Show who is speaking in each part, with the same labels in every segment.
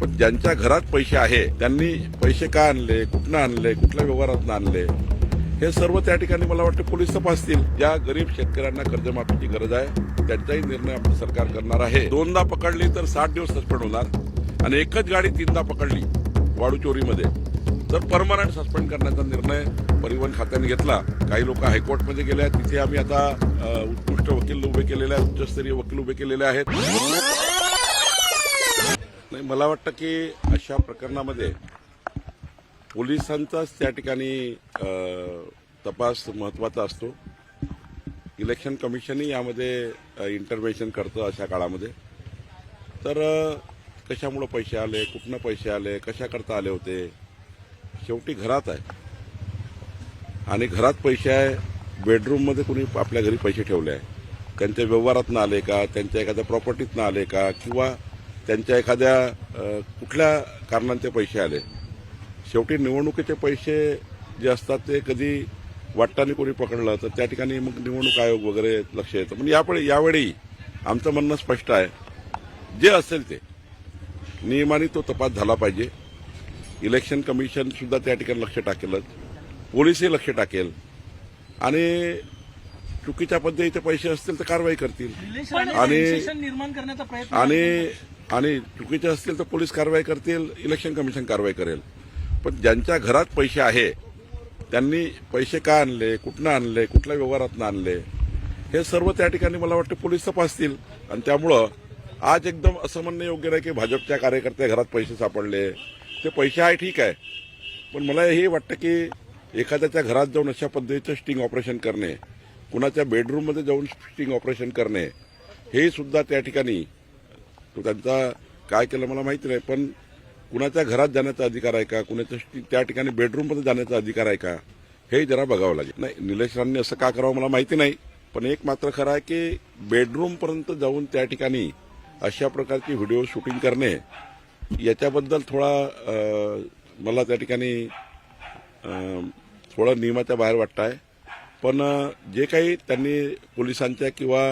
Speaker 1: पण ज्यांच्या घरात पैसे आहे त्यांनी पैसे का आणले कुठनं आणले कुठल्या व्यवहारातनं आणले? हे सर्व त्या ठिकाणी मला वाटतं पोलीस तपासतील. ज्या गरीब शेतकऱ्यांना कर्जमाफीची गरज आहे त्यांचाही निर्णय आपलं सरकार करणार आहे. दोनदा पकडली तर साठ दिवस सस्पेंड होणार आणि एकच गाडी तीनदा पकडली वाळू चोरीमध्ये तर परमनंट सस्पेंड करण्याचा निर्णय परिवहन खात्याने घेतला काही लोक हायकोर्टमध्ये गेले आहेत तिथे आम्ही आता उत्कृष्ट वकील उभे केलेले आहेत उच्चस्तरीय वकील उभे केलेले आहेत. नाही मला वाटतं की अशा प्रकरणामध्ये पोलिसांचाच त्या ठिकाणी तपास महत्त्वाचा असतो. इलेक्शन कमिशनही यामध्ये इंटरव्हेन्शन करतं अशा काळामध्ये. तर कशामुळं पैसे आले कुठनं पैसे आले कशाकरता आले होते? शेवटी घरात आहे. आणि घरात पैसे आहे बेडरूममध्ये कुणी आपल्या घरी पैसे ठेवले आहे. त्यांच्या व्यवहारातनं आले का? त्यांच्या एखाद्या प्रॉपर्टीतनं आले का? किंवा त्यांच्या एखाद्या कुठल्या कारणांचे पैसे आले? शेवटी निवडणुकीचे पैसे जे असतात ते कधी वाटताना कोणी पकडलं तर त्या ठिकाणी मग निवडणूक आयोग वगैरे लक्ष येतं. पण यापुढे यावेळी आमचं म्हणणं स्पष्ट आहे. जे असेल ते. नियमाने तो तपास झाला पाहिजे. इलेक्शन कमिशन सुद्धा त्या ठिकाणी लक्ष टाकेलच. पोलीसही लक्ष टाकेल. आणि चुकीच्या पद्धतीचे पैसे असतील तर कारवाई करतील. आणि- आणि आणि चुकीचे असतील तर पोलीस कारवाई करतील इलेक्शन कमिशन कारवाई करेल. पण ज्यांच्या घरात पैसे आहे त्यांनी पैसे का आणले कुठनं आणले कुठल्या व्यवहारातनं आणले हे सर्व त्या ठिकाणी मला वाटतं पोलीस तपासतील. आणि त्यामुळं आज एकदम असं म्हणणं योग्य नाही की भाजपच्या कार्यकर्त्या घरात पैसे सापडले. ते पैसे आहे ठीक आहे. पण मला हे वाटतं की एखाद्याच्या घरात जाऊन अशा पद्धतीचं स्टिंग ऑपरेशन करणे कुणाच्या बेडरूममध्ये जाऊन स्टिंग ऑपरेशन करणे हे सुद्धा त्या ठिकाणी तो त्यांचा काय केलं मला माहिती नाही पण कुणाच्या घरात जाण्याचा अधिकार आहे का? कुणाच्या त्या ठिकाणी बेडरूममध्ये जाण्याचा अधिकार आहे का? हे जरा बघावं लागेल. नाही निलेश राणांनी असं का करावं मला माहिती नाही पण एक मात्र खरं आहे की बेडरूमपर्यंत जाऊन त्या ठिकाणी अशा प्रकारची व्हिडिओ शूटिंग करणे याच्याबद्दल थोडा मला त्या ठिकाणी थोडं नियमाच्या बाहेर वाटत आहे पण जे काही त्यांनी पोलिसांच्या किंवा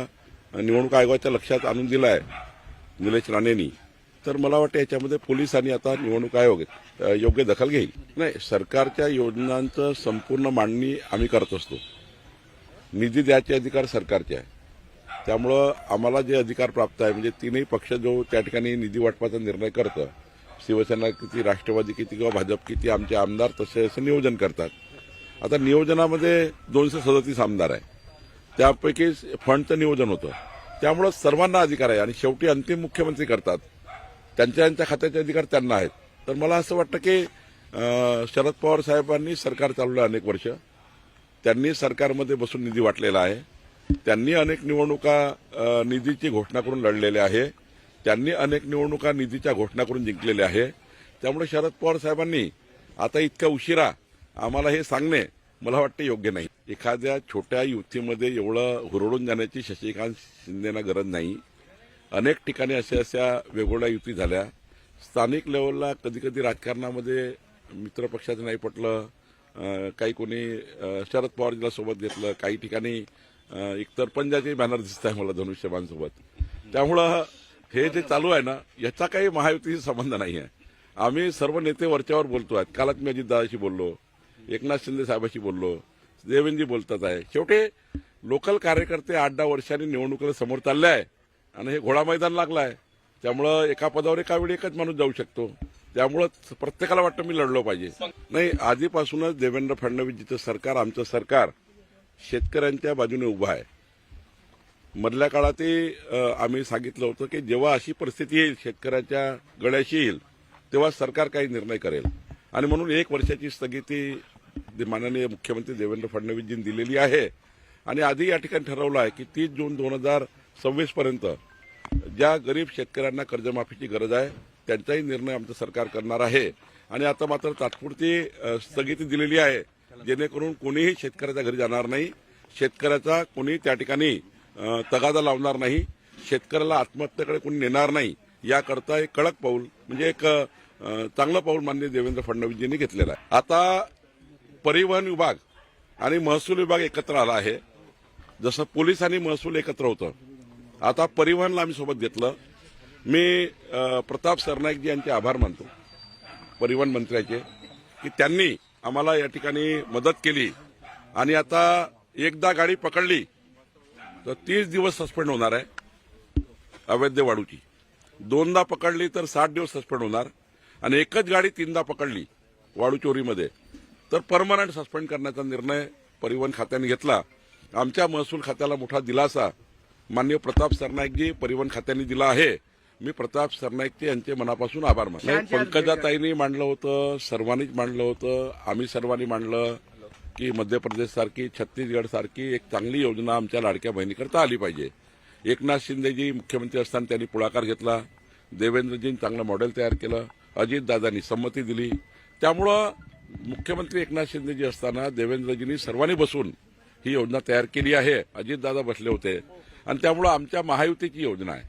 Speaker 1: निवडणूक आयोगाच्या लक्षात आणून दिलं आहे निलेश राणेंनी. तर मला वाटतं याच्यामध्ये पोलिसांनी आता निवडणूक आयोग अ, योग्य दखल घेईल. नाही सरकारच्या योजनांचं संपूर्ण मांडणी आम्ही करत असतो. निधी द्यायचे अधिकार सरकारचे आहे. त्यामुळं आम्हाला जे अधिकार प्राप्त आहे म्हणजे तीनही पक्ष जो त्या ठिकाणी निधी वाटपाचा निर्णय करतं शिवसेना किती राष्ट्रवादी किती किंवा भाजप किती आमचे आमदार तसे असं नियोजन करतात. आता नियोजनामध्ये दोनशे सदतीस आमदार आहे. त्यापैकी फंडचं नियोजन होतं. त्यामुळं सर्वांना अधिकार आहे. आणि शेवटी अंतिम मुख्यमंत्री करतात. त्यांच्या त्यांच्या खात्याचे अधिकार त्यांना आहेत. तर मला असं वाटतं की शरद पवार साहेबांनी सरकार चालवलं अनेक वर्ष. त्यांनी सरकारमध्ये बसून निधी वाटलेला आहे. त्यांनी अनेक निवडणुका निधीची घोषणा करून लढलेल्या आहे. त्यांनी अनेक निवडणुका निधीच्या घोषणा करून जिंकलेल्या आहे. त्यामुळे शरद पवार साहेबांनी आता इतक्या उशिरा आम्हाला हे सांगणे मला वाटतं योग्य नाही. एखाद्या छोट्या युतीमध्ये एवढं हुरडून जाण्याची शशिकांत शिंदेना गरज नाही. अनेक ठिकाणी अशा अशा वेगवेगळ्या युती झाल्या. स्थानिक लेवलला कधी कधी राजकारणामध्ये मित्रपक्षाचं नाही पटलं. काही कोणी शरद पवारजीला सोबत घेतलं. काही ठिकाणी एकतर पंजाचे बॅनर दिसत आहे मला धनुष्यबाणसोबत त्यामुळं हे जे चालू आहे ना याचा काही महायुतीशी संबंध नाही आहे आम्ही सर्व नेते वरच्यावर बोलतो आहेत कालच मी अजितदादाशी बोललो. एकनाथ शिंदे साहेबाशी बोललो. देवेंद्रजी बोलतात आहे. शेवटी लोकल कार्यकर्ते आठ दहा वर्षांनी निवडणुकीला समोर चालले आहे आणि हे घोडा मैदान लागलं आहे त्यामुळं एका पदावर एका वेळी एकच माणूस जाऊ शकतो. त्यामुळं प्रत्येकाला वाटतं मी लढलो पाहिजे. नाही आधीपासूनच देवेंद्र फडणवीसजीचं सरकार आमचं सरकार शेतकऱ्यांच्या बाजूने उभं आहे. मधल्या काळातही आम्ही सांगितलं होतं की जेव्हा अशी परिस्थिती येईल शेतकऱ्याच्या गळ्याशी येईल तेव्हा सरकार काही निर्णय करेल. आणि म्हणून एक वर्षाची स्थगिती माननीय मुख्यमंत्री देवेंद्र फडणवीसजींनी दिलेली आहे. आणि आधी या ठिकाणी ठरवलं आहे की तीस जून दोन हजार सव्वीस पर्यंत ज्या गरीब शेतकऱ्यांना कर्जमाफीची गरज आहे त्यांचाही निर्णय आमचं सरकार करणार आहे. आणि आता मात्र तात्पुरती स्थगिती दिलेली आहे जेणेकरून कोणीही शेतकऱ्याच्या घरी जाणार नाही. शेतकऱ्याचा कोणी त्या ठिकाणी तगादा लावणार नाही. शेतकऱ्याला आत्महत्येकडे कोणी नेणार नाही याकरता एक कडक पाऊल म्हणजे एक चांगलं पाऊल माननीय देवेंद्र फडणवीसजींनी घेतलेलं आहे. आता परिवहन विभाग आणि महसूल विभाग एकत्र आला आहे. जसं पोलीस आणि महसूल एकत्र होतं. आता परिवहनला आम्ही सोबत घेतलं. मी प्रताप सरनाईकजी यांचे आभार मानतो. परिवहन मंत्र्याचे की त्यांनी आम्हाला या ठिकाणी मदत केली. आणि आता एकदा गाडी पकडली तर तीस दिवस सस्पेंड होणार आहे. अवैध वाढूची. दोनदा पकडली तर साठ दिवस सस्पेंड होणार. आणि एकच गाडी तीनदा पकडली वाळू चोरीमध्ये. तर परमनंट सस्पेंड करण्याचा निर्णय परिवहन खात्याने घेतला. आमच्या महसूल खात्याला मोठा दिलासा माननीय प्रताप सरनाईकजी परिवहन खात्याने दिला आहे. मी प्रताप सरनाईकचे यांचे मनापासून आभार मानतो. नाही, पंकजाताईंनी मांडलं होतं सर्वांनीच मांडलं होतं आम्ही सर्वांनी मांडलं की मध्य प्रदेश सारखी छत्तीसगड सारखी एक चांगली योजना आमच्या लाडक्या बहिणीकरता आली पाहिजे. एकनाथ शिंदेजी मुख्यमंत्री असताना त्यांनी पुढाकार घेतला. देवेंद्रजींनी चांगलं मॉडेल तयार केलं. अजितदादांनी संमती दिली. त्यामुळं मुख्यमंत्री एकनाथ शिंदेजी असताना देवेंद्रजींनी सर्वांनी बसून ही योजना तयार केली आहे. अजितदादा बसले होते. आणि त्यामुळं आमच्या महायुतीची योजना आहे.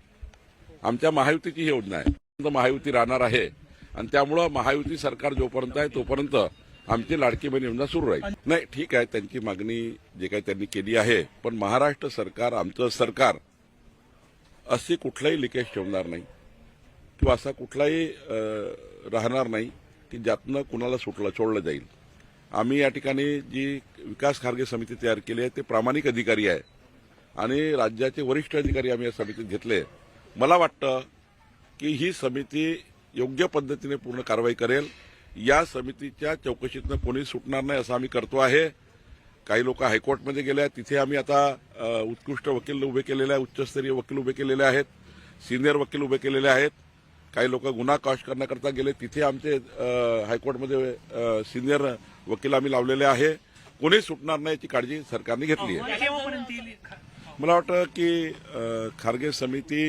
Speaker 1: आमच्या महायुतीची ही योजना आहे. महायुती राहणार आहे. आणि त्यामुळं महायुती सरकार जोपर्यंत आहे तोपर्यंत आमची लाडकी बहीण योजना सुरू राहील. नाही ठीक आहे त्यांची मागणी जे काही त्यांनी केली आहे पण महाराष्ट्र सरकार आमचं सरकार असे कुठलाही लिकेज ठेवणार नाही. किंवा असा कुठलाही राहणार नाही. की ज्यातनं कुणाला सुटलं सोडलं जाईल. आम्ही या ठिकाणी जी विकास खारगे समिती तयार केली आहे ते प्रामाणिक अधिकारी आहे. आणि राज्याचे वरिष्ठ अधिकारी आम्ही या समितीत घेतले. मला वाटतं की ही समिती योग्य पद्धतीने पूर्ण कारवाई करेल. या समितीच्या चौकशीतनं कोणी सुटणार नाही असं आम्ही करतो आहे. काही लोक हायकोर्टमध्ये गेले आहेत. तिथे आम्ही आता उत्कृष्ट वकील उभे केलेले आहेत उच्चस्तरीय वकील उभे केलेले आहेत सिनियर वकील उभे केलेले आहेत. काही लोक गुन्हा काश करण्याकरता गेले तिथे आमचे हायकोर्टमध्ये सिनियर वकील आम्ही लावलेले आहे. कोणी सुटणार नाही याची काळजी सरकारने घेतली आहे. मला वाटतं की खारगे समिती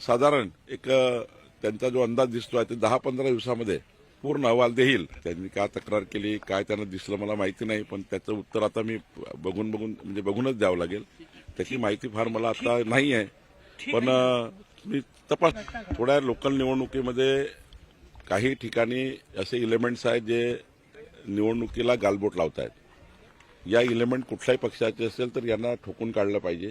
Speaker 1: साधारण एक त्यांचा जो अंदाज दिसतो आहे ते दहा पंधरा दिवसामध्ये पूर्ण अहवाल देईल. त्यांनी काय तक्रार केली काय त्यांना दिसलं मला माहिती नाही पण त्याचं उत्तर आता मी बघून बघून म्हणजे बघूनच द्यावं लागेल. त्याची माहिती फार मला आता नाही आहे. पण मी तपास थोड्या लोकल निवडणुकीमध्ये काही ठिकाणी असे इलेमेंट्स आहेत जे निवडणुकीला गालबोट लावत आहेत या इलेमेंट कुठल्याही पक्षाचे असेल तर यांना ठोकून काढलं पाहिजे.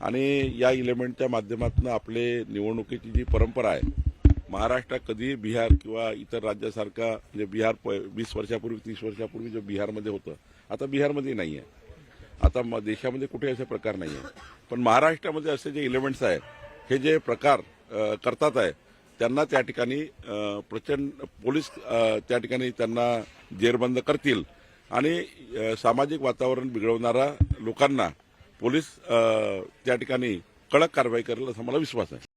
Speaker 1: आणि या इलेमेंटच्या माध्यमातून आपले निवडणुकीची जी परंपरा आहे महाराष्ट्रात कधीही बिहार किंवा इतर राज्यासारखा म्हणजे बिहार प- वीस वर्षापूर्वी तीस वर्षापूर्वी जो बिहारमध्ये होतं आता बिहारमध्ये नाही आहे आता म- देशामध्ये कुठे असे प्रकार नाही आहे पण महाराष्ट्रामध्ये असे जे इलेमेंट्स आहेत हे जे प्रकार करतात आहे त्यांना त्या ठिकाणी प्रचंड पोलीस त्या ठिकाणी त्यांना जेरबंद करतील. आणि सामाजिक वातावरण बिघडवणाऱ्या लोकांना पोलीस त्या ठिकाणी कडक कारवाई करेल असा मला विश्वास आहे.